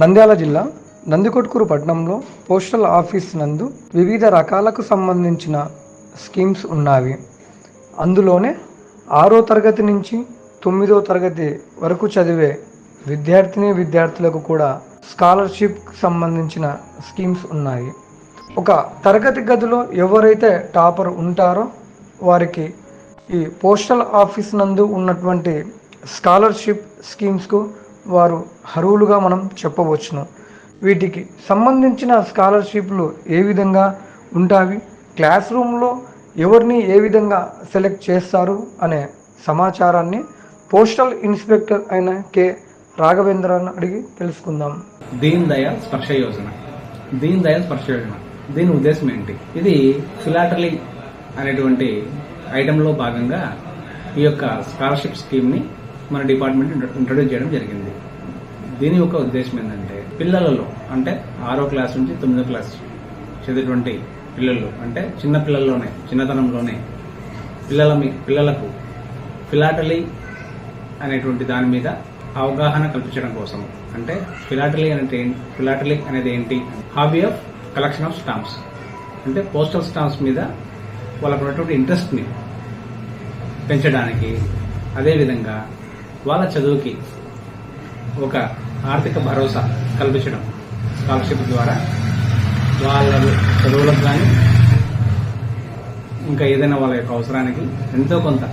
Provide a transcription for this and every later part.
నంద్యాల జిల్లా నందికొట్కూరు పట్టణంలో postal office నందు వివిధ రకాలకు సంబంధించిన స్కీమ్స్ ఉన్నవి. అందులోనే ఆరో తరగతి నుంచి తొమ్మిదో తరగతి వరకు చదివే విద్యార్థిని విద్యార్థులకు కూడా స్కాలర్షిప్ సంబంధించిన స్కీమ్స్ ఉన్నాయి. ఒక తరగతి గదిలో ఎవరైతే టాపర్ ఉంటారో వారికి ఈ పోస్టల్ ఆఫీస్ నందు ఉన్నటువంటి స్కాలర్షిప్ స్కీమ్స్కు వారు అర్హులుగా మనం చెప్పవచ్చును. వీటికి సంబంధించిన స్కాలర్షిప్లు ఏ విధంగా ఉంటాయి? క్లాస్ రూమ్లో ఎవరిని ఏ విధంగా సెలెక్ట్ చేస్తారు? అనే సమాచారాన్ని పోస్టల్ ఇన్స్పెక్టర్ అయిన కె. రాఘవేంద్రని అడిగి తెలుసుకుందాం. దీన్ దయాల్ స్పర్శ యోజన. దీన్ దయాల్ స్పర్శ యోజన. దీని ఉద్దేశం ఏంటి? ఇది ఫిలాటలీ అనేటువంటి ఐటెంలో భాగంగా ఈ యొక్క స్కాలర్షిప్ స్కీమ్ని మన డిపార్ట్మెంట్ ఇంట్రడ్యూస్ చేయడం జరిగింది. దీని యొక్క ఉద్దేశం ఏంటంటే పిల్లలలో అంటే ఆరో క్లాస్ నుంచి తొమ్మిదో క్లాస్ చదివేటువంటి పిల్లలు అంటే చిన్న పిల్లల్లోనే చిన్నతనంలోనే పిల్లల మీ పిల్లలకు ఫిలాటలీ అనేటువంటి దాని మీద అవగాహన కల్పించడం కోసం. అంటే ఫిలాటలీ అంటే ఫిలాటలీ అనేది ఏంటి? Hobby of collection of stamps. అంటే పోస్టల్ స్టాంప్స్ మీద వాళ్ళకు ఉన్నటువంటి ఇంట్రెస్ట్ని పెంచడానికి అదేవిధంగా వాళ్ళ చదువుకి ఒక ఆర్థిక భరోసా కల్పించడం స్కాలర్షిప్ ద్వారా వాళ్ళ చదువులకు కానీ ఇంకా ఏదైనా వాళ్ళ యొక్క అవసరానికి ఎంతో కొంత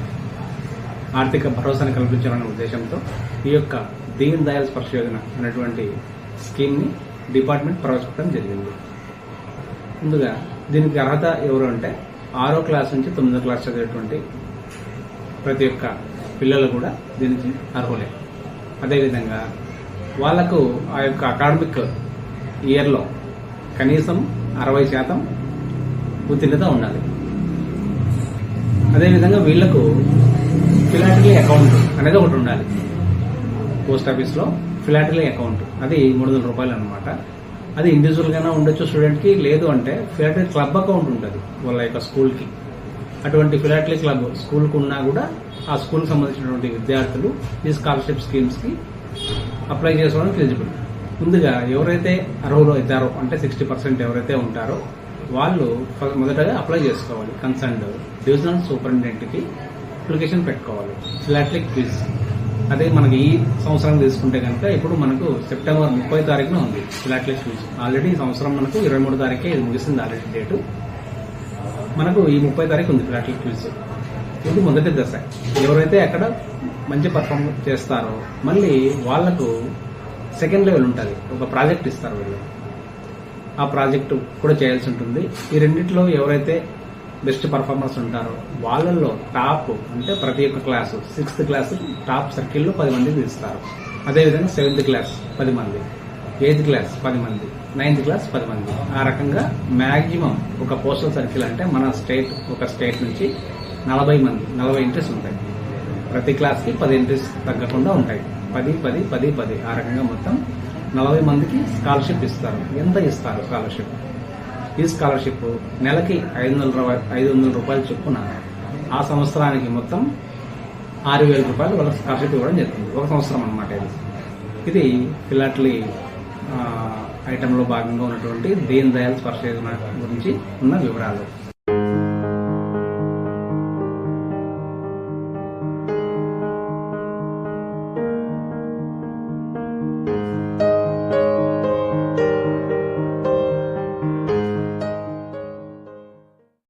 ఆర్థిక భరోసాను కల్పించాలనే ఉద్దేశంతో ఈ యొక్క దీన్ దయాల్ స్పర్శ యోజన అనేటువంటి స్కీమ్ని డిపార్ట్మెంట్ ప్రవేశపెట్టడం జరిగింది. ముందుగా దీనికి అర్హత ఎవరు అంటే ఆరో క్లాస్ నుంచి తొమ్మిదో క్లాస్ చదివేటువంటి ప్రతి ఒక్క పిల్లలు కూడా దీనికి అర్హులే. అదేవిధంగా వాళ్ళకు ఆ యొక్క అకాడమిక్ ఇయర్లో కనీసం అరవై శాతం ఉత్తీర్ణత ఉండాలి. అదేవిధంగా వీళ్ళకు ఫిలాటరీ అకౌంట్ అనేది ఒకటి ఉండాలి. పోస్ట్ ఆఫీస్లో ఫిలాటరీ అకౌంట్. అది మూడు వందల రూపాయలు అనమాట అది ఇండివిజువల్గానే ఉండొచ్చు స్టూడెంట్కి లేదు అంటే ఫిలాటరీ క్లబ్ అకౌంట్ ఉంటుంది వాళ్ళ యొక్క స్కూల్కి. అటువంటి ఫిలాటలీ క్లబ్ స్కూల్కు ఉన్నా కూడా ఆ స్కూల్కి సంబంధించినటువంటి విద్యార్థులు ఈ స్కాలర్షిప్ స్కీమ్స్కి అప్లై చేసుకోవడానికి ఎలిజిబుల్. ముందుగా ఎవరైతే అర్హులు అవుతారో అంటే సిక్స్టీ పర్సెంట్ ఎవరైతే ఉంటారో వాళ్ళు మొదటగా అప్లై చేసుకోవాలి. కన్సర్న్ డివిజనల్ సూపరింటెండెంట్కి అప్లికేషన్ పెట్టుకోవాలి. ఫిలాటరీ ఫీజ్ అదే మనకి ఈ సంవత్సరం తీసుకుంటే కనుక ఇప్పుడు మనకు సెప్టెంబర్ ముప్పై తారీఖున ఉంది. ఫిలాటరీ ఫీజు ఆల్రెడీ ఈ సంవత్సరం మనకు ఇరవై మూడు తారీఖే ఇది ముగిసింది ఆల్రెడీ డేటు. మనకు ఈ ముప్పై తారీఖు ఉంది ఫిలాటరీ క్విజ్ ఇది మొదటి దశ. ఎవరైతే అక్కడ మంచి పర్ఫార్మ్ చేస్తారో మళ్ళీ వాళ్ళకు సెకండ్ లెవెల్ ఉంటుంది. ఒక ప్రాజెక్ట్ ఇస్తారు వీళ్ళు. ఆ ప్రాజెక్టు కూడా చేయాల్సి ఉంటుంది. ఈ రెండింటిలో ఎవరైతే బెస్ట్ పర్ఫార్మర్స్ ఉంటారో వాళ్ళల్లో టాప్ అంటే ప్రతి ఒక్క క్లాసు సిక్స్త్ క్లాస్ టాప్ సర్కిల్లో పది మంది తీస్తారు. అదేవిధంగా సెవెంత్ క్లాస్ పది మంది ఎయిత్ క్లాస్ పది మంది. నైన్త్ క్లాస్ పది మంది. ఆ రకంగా మ్యాక్సిమం ఒక పోస్టల్ సర్కిల్ అంటే మన స్టేట్ ఒక స్టేట్ నుంచి నలభై మంది నలభై ఎంట్రీస్ ఉంటాయి. ప్రతి క్లాస్కి పది ఎంట్రీస్ తగ్గకుండా ఉంటాయి. పది పది పది పది. ఆ రకంగా మొత్తం నలభై మందికి స్కాలర్షిప్ ఇస్తారు. ఎంత ఇస్తారు స్కాలర్షిప్ ఈ స్కాలర్షిప్ నెలకి ఐదు వందల ఐదు వందల రూపాయలు చొప్పున ఆ సంవత్సరానికి మొత్తం ఆరు వేల రూపాయలు వాళ్ళకి స్కాలర్షిప్ ఇవ్వడం జరుగుతుంది. ఒక సంవత్సరం అనమాట ఇది. ఇది పిల్లట్లీ ఐటెంలో భాగంగా ఉన్నటువంటి దీన్ దయాల్ స్పర్శ యోజన గురించి ఉన్న వివరాలు.